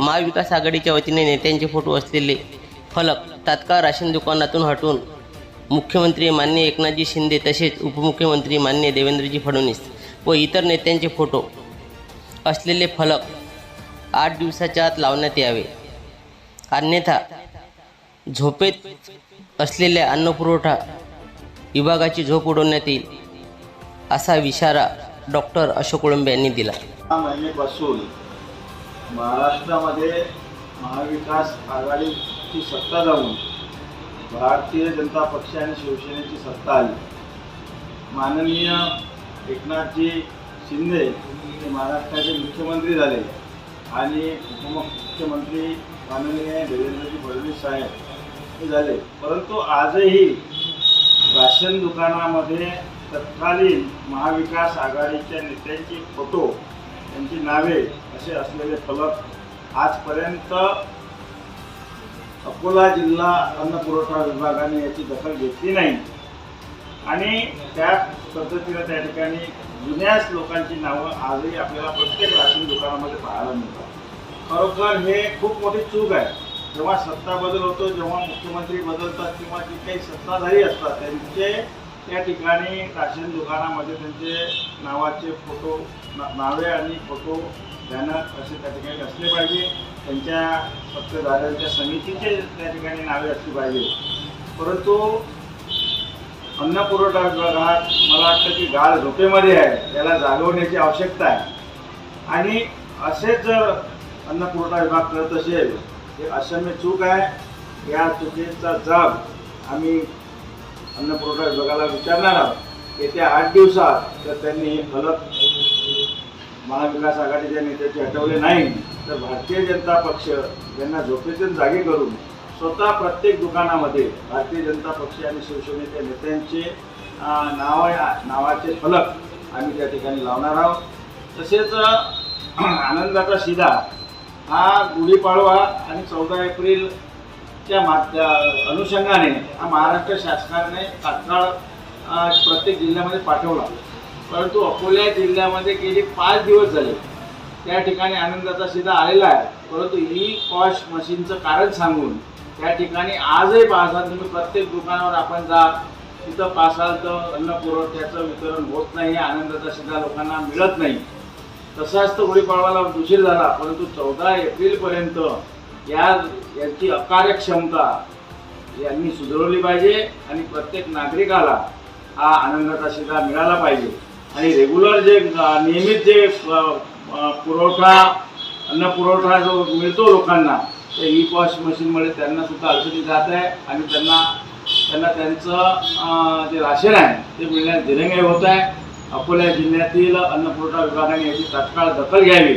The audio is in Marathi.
महाविकास आघाडीच्या वतीने नेत्यांचे फोटो असलेले फलक तात्काळ राशन दुकानातून हटवून मुख्यमंत्री मान्य एकनाथजी शिंदे तसेच उपमुख्यमंत्री मान्य देवेंद्रजी फडणवीस व इतर नेत्यांचे फोटो असलेले फलक आठ दिवसाच्या आत लावण्यात यावे. अन्यथा झोपेत असलेल्या अन्नपुरवठा विभागाची झोप उडवण्यात येईल असा इशारा डॉक्टर अशोक कोळंबे यांनी दिला. महिन्यापासून महाराष्ट्रामध्ये महाविकास आघाडीची सत्ता जाऊन भारतीय जनता पक्ष आणि शिवसेनेची सत्ता आली. माननीय एकनाथजी शिंदे हे महाराष्ट्राचे मुख्यमंत्री झाले आणि उपमुख्यमंत्री माननीय देवेंद्रजी फडणवीस साहेब हे झाले. परंतु आजही राशन दुकानामध्ये तत्कालीन महाविकास आघाडीच्या नेत्यांचे फोटो त्यांची नावे असे असलेले फलक आजपर्यंत अकोला जिल्हा अन्न पुरवठा विभागाने याची दखल घेतली नाही. आणि त्या पद्धतीनं त्या ठिकाणी जुन्याच लोकांची नावं आजही आपल्याला प्रत्येक राशन दुकानामध्ये पाहायला मिळतात. खरोखर हे खूप मोठी चूक आहे. जेव्हा सत्ता बदल होतो जेव्हा मुख्यमंत्री बदलतात किंवा जे काही सत्ताधारी असतात त्यांचे त्या ठिकाणी राशन दुकानामध्ये त्यांचे नावाचे फोटो ना- नावे आणि फोटो बॅनर असे त्या ठिकाणी असले पाहिजे. त्यांच्या पक्षधाऱ्यांच्या समितीचे त्या ठिकाणी नावे असली पाहिजे. परंतु अन्न पुरवठा विभागात मला वाटतं की गाळ झोपेमध्ये आहे त्याला जागवण्याची आवश्यकता आहे. आणि असेच जर अन्न पुरवठा विभाग करत असेल हे अक्षम्य चूक आहे. या चुकीचा जाब आम्ही अन्न पुरवठा विभागाला विचारणार आहोत. येत्या आठ दिवसात जर त्यांनी हे फलक महाविकास आघाडीच्या नेत्याचे हटवले नाही तर भारतीय जनता पक्ष यांना झोपेतून जागे करून स्वतः प्रत्येक दुकानामध्ये भारतीय जनता पक्ष आणि शिवसेनेच्या नेत्यांचे नाव नावाचे फलक आम्ही त्या ठिकाणी लावणार आहोत. तसेच आनंदाचा शिदा हा गुढीपाडवा आणि चौदा एप्रिल त्या मात अनुषंगाने हा महाराष्ट्र शासनाने तात्काळ प्रत्येक जिल्ह्यामध्ये पाठवला. परंतु अकोला जिल्ह्यामध्ये गेली पाच दिवस झाले. त्या ठिकाणी आनंदाचा सीधा आलेला आहे. परंतु ई कॉश मशीनचं कारण सांगून त्या ठिकाणी आजही पाहसाल तुम्ही प्रत्येक दुकानावर आपण जा तिथं पाहसाल तर अन्न पुरवठ्याचं वितरण होत नाही आनंदाचा सीधा लोकांना मिळत नाही. तसाच तर गुढीपाडवाला उशीर झाला परंतु चौदा एप्रिलपर्यंत या याची अकार्यक्षमता यांनी सुधारवली पाहिजे आणि प्रत्येक नागरिकाला हा आनंदाचा शिधा मिळाला पाहिजे. आणि रेग्युलर जे नियमित जे पुरवठा अन्न पुरवठा जो मिळतो लोकांना ते ई पॉश मशीनमुळे त्यांना सुद्धा अडचणी जात आहे आणि त्यांना त्यांना त्यांचं जे राशन आहे ते मिळण्यास दिरंगाई होत आहे. अकोला जिल्ह्यातील अन्न पुरवठा विभागाने याची तात्काळ दखल घ्यावी.